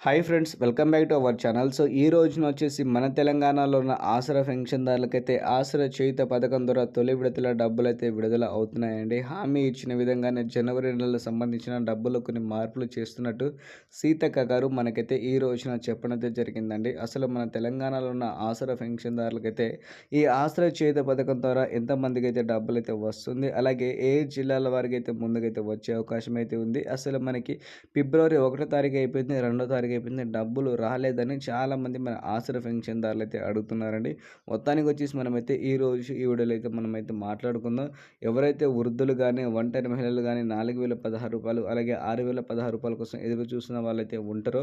Hi friends welcome back to our channel so ఈ రోజున వచ్చేసి మన తెలంగాణలో ఉన్న ఆసరా పెన్షన్దారులకైతే ఆసరా చేయుత పథకం ద్వారా తొలి విడతల డబ్బులు అయితే విడుదల అవుతున్నాయండి. హామీ ఇచ్చిన విధంగానే జనవరి నెలలో సంబంధించిన డబ్బులు కొన్ని మార్పులు చేస్తున్నట్టు సీతక్క గారు మనకైతే ఈ రోజున చెప్పడం జరిగిందండి. అసలు మన తెలంగాణలో ఉన్న ఆసరా పెన్షన్దారులకైతే ఈ ఆసరా చేయుత పథకం ద్వారా ఎంతమందికి అయితే డబ్బులు అయితే వస్తుంది అలాగే ఏ జిల్లాల వారికి అయితే ముందుకైతే వచ్చే అవకాశం అయితే ఉంది అసలు మనకి ఫిబ్రవరి ఒకటో తారీఖు అయిపోయింది రెండో తారీఖు అయిపోయింది డబ్బులు రాలేదని చాలామంది మన ఆసుర పెన్షన్ దారులు అయితే అడుగుతున్నారండి. మొత్తానికి వచ్చేసి మనమైతే ఈ రోజు ఈ వీడియోలో అయితే మనమైతే మాట్లాడుకుందాం. ఎవరైతే వృద్ధులు కానీ ఒంటరి మహిళలు కానీ నాలుగు వేల పదహారు రూపాయలు అలాగే ఆరు వేల పదహారు రూపాయల కోసం ఎదురు చూస్తున్న వాళ్ళైతే ఉంటారో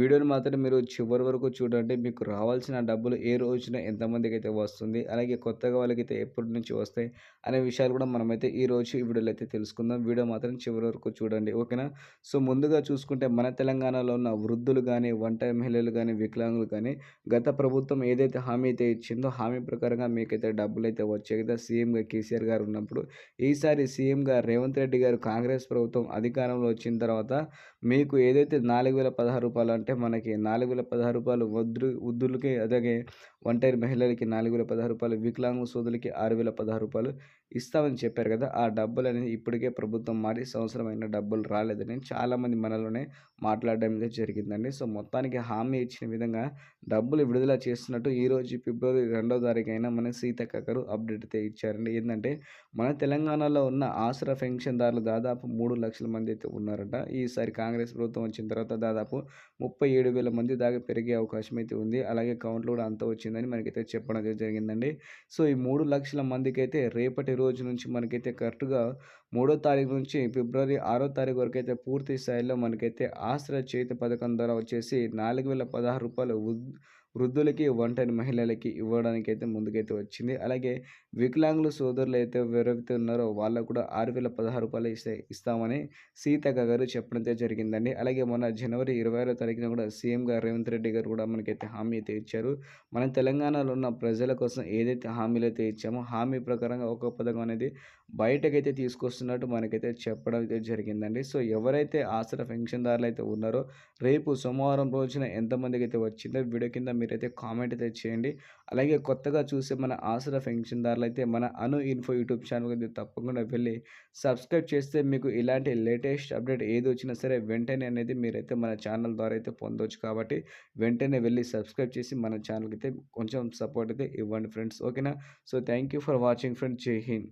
వీడియోని మాత్రం మీరు చివరి వరకు చూడండి. మీకు రావాల్సిన డబ్బులు ఏ రోజున ఎంతమందికి అయితే వస్తుంది అలాగే కొత్తగా వాళ్ళకైతే ఎప్పటి నుంచి వస్తాయి అనే విషయాలు కూడా మనమైతే ఈ రోజు ఈ వీడియోలో అయితే తెలుసుకుందాం. వీడియో మాత్రం చివరి వరకు చూడండి. ఓకేనా? సో ముందుగా చూసుకుంటే మన తెలంగాణలో ఉన్న వృద్ధులు కానీ ఒంటరి మహిళలు కానీ వికలాంగులు కానీ గత ప్రభుత్వం ఏదైతే హామీ అయితే ఇచ్చిందో హామీ ప్రకారంగా మీకైతే డబ్బులు అయితే వచ్చాయి కదా సీఎంగా కేసీఆర్ గారు ఉన్నప్పుడు. ఈసారి సీఎంగా రేవంత్ రెడ్డి గారు కాంగ్రెస్ ప్రభుత్వం అధికారంలో వచ్చిన తర్వాత మీకు ఏదైతే నాలుగు వేల పదహారు రూపాయలు అంటే మనకి నాలుగు వేల పదహారు రూపాయలు వద్దు వృద్ధులకి అలాగే ఒంటరి మహిళలకి నాలుగు వేల పదహారు రూపాయలు వికలాంగ సోదరులకి ఆరు వేల పదహారు రూపాయలు ఇస్తామని చెప్పారు కదా ఆ డబ్బులు అనేది ఇప్పటికే ప్రభుత్వం మారి సంవత్సరమైన డబ్బులు రాలేదని చాలామంది మనలోనే మాట్లాడడం జరిగింది జరిగిందండి. సో మొత్తానికి హామీ ఇచ్చిన విధంగా డబ్బులు విడుదల చేస్తున్నట్టు ఈరోజు ఫిబ్రవరి రెండో తారీఖు అయినా మన సీతక్క గారు అప్డేట్ అయితే ఇచ్చారండి. ఏంటంటే మన తెలంగాణలో ఉన్న ఆసరా పెన్షన్దారులు దాదాపు మూడు లక్షల మంది అయితే ఉన్నారట. ఈసారి కాంగ్రెస్ ప్రభుత్వం వచ్చిన తర్వాత దాదాపు ముప్పై ఏడు వేల మంది దాకా పెరిగే అవకాశం అయితే ఉంది. అలాగే కౌంట్లు కూడా అంత వచ్చిందని మనకైతే చెప్పడం అయితే జరిగిందండి. సో ఈ మూడు లక్షల మందికి అయితే రేపటి రోజు నుంచి మనకైతే కరెక్ట్గా మూడో తారీఖు నుంచి ఫిబ్రవరి ఆరో తారీఖు వరకు అయితే పూర్తి స్థాయిలో మనకైతే ఆసరా చేతి పథకం ధర వచ్చేసి నాలుగు వేల పదహారు రూపాయలు వృద్ధులకి ఒంటరి మహిళలకి ఇవ్వడానికి అయితే ముందుకైతే వచ్చింది. అలాగే వికలాంగుల సోదరులు అయితే ఎవరైతే ఉన్నారో వాళ్ళకు కూడా ఆరు వేల పదహారు రూపాయలు ఇస్తే ఇస్తామని సీతక్క గారు చెప్పడం అయితే జరిగిందండి. అలాగే మొన్న జనవరి ఇరవై ఆరో తారీఖున కూడా సీఎం గారు రేవంత్ రెడ్డి గారు కూడా మనకైతే హామీ అయితే ఇచ్చారు. మన తెలంగాణలో ఉన్న ప్రజల కోసం ఏదైతే హామీలు అయితే ఇచ్చామో హామీ ప్రకారంగా ఒక పథకం అనేది బయటకైతే తీసుకొస్తున్నట్టు మనకైతే చెప్పడం అయితే జరిగిందండి. సో ఎవరైతే ఆసరా పెన్షన్దారులు అయితే ఉన్నారో రేపు సోమవారం రోజున ఎంతమందికి అయితే వచ్చిందో వీడియో కింద మీరైతే కామెంట్ అయితే చేయండి. అలాగే కొత్తగా చూసే మన ఆసరా పెన్షన్దారులు అయితే మన అను ఇన్ఫో యూట్యూబ్ ఛానల్ అయితే తప్పకుండా వెళ్ళి సబ్స్క్రైబ్ చేస్తే మీకు ఇలాంటి లేటెస్ట్ అప్డేట్ ఏది వచ్చినా సరే వెంటనే అనేది మీరైతే మన ఛానల్ ద్వారా అయితే పొందవచ్చు కాబట్టి వెంటనే వెళ్ళి సబ్స్క్రైబ్ చేసి మన ఛానల్కి అయితే కొంచెం సపోర్ట్ అయితే ఇవ్వండి ఫ్రెండ్స్. ఓకేనా? So thank you for watching friends. జై హింద్.